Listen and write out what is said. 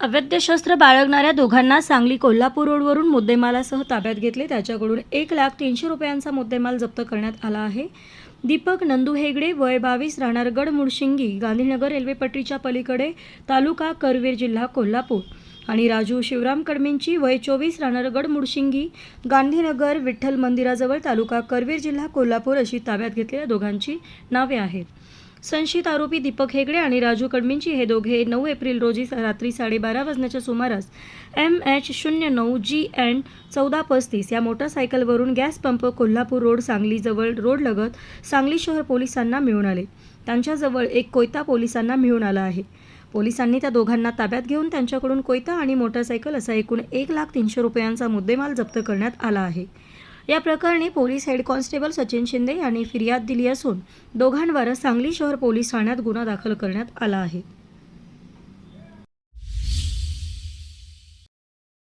अवैध शस्त्र बाळगणाऱ्या दोघांना सांगली कोल्हापूर रोडवरून मुद्देमालासह ताब्यात घेतले. त्याच्याकडून एक लाख तीनशे रुपयांचा मुद्देमाल जप्त करण्यात आला आहे. दीपक नंदू हेगडे वय बावीस राहणार गड मुडशिंगी गांधीनगर रेल्वे पट्टीच्या पलीकडे तालुका करवीर जिल्हा कोल्हापूर. आणि राजू शिवराम कडमेंची वय चोवीस राहणार गड मुडशिंगी गांधीनगर विठ्ठल मंदिराजवळ तालुका करवीर जिल्हा कोल्हापूर अशी ताब्यात घेतलेल्या दोघांची नावे आहेत. संशयित आरोपी दीपक हेगडे आणि राजू कडमींची हे दोघे नऊ एप्रिल रोजी रात्री साडेबारा वाजण्याच्या सुमारास एम एच शून्य नऊ जी एन चौदा पस्तीस या मोटरसायकलवरून गॅस पंप कोल्हापूर रोड सांगलीजवळ रोडलगत सांगली शहर पोलिसांना मिळून आले. त्यांच्याजवळ एक कोयता पोलिसांना मिळून आला आहे. पोलिसांनी त्या दोघांना ताब्यात घेऊन त्यांच्याकडून कोयता आणि मोटरसायकल असा एकूण एक लाख तीनशे रुपयांचा मुद्देमाल जप्त करण्यात आला आहे. या प्रकरणी police head constable Sachin Shinde यांनी फिर्याद दिली असून दोघांवर सांगली शहर पोलीस ठाण्यात गुन्हा दाखल करण्यात आला आहे.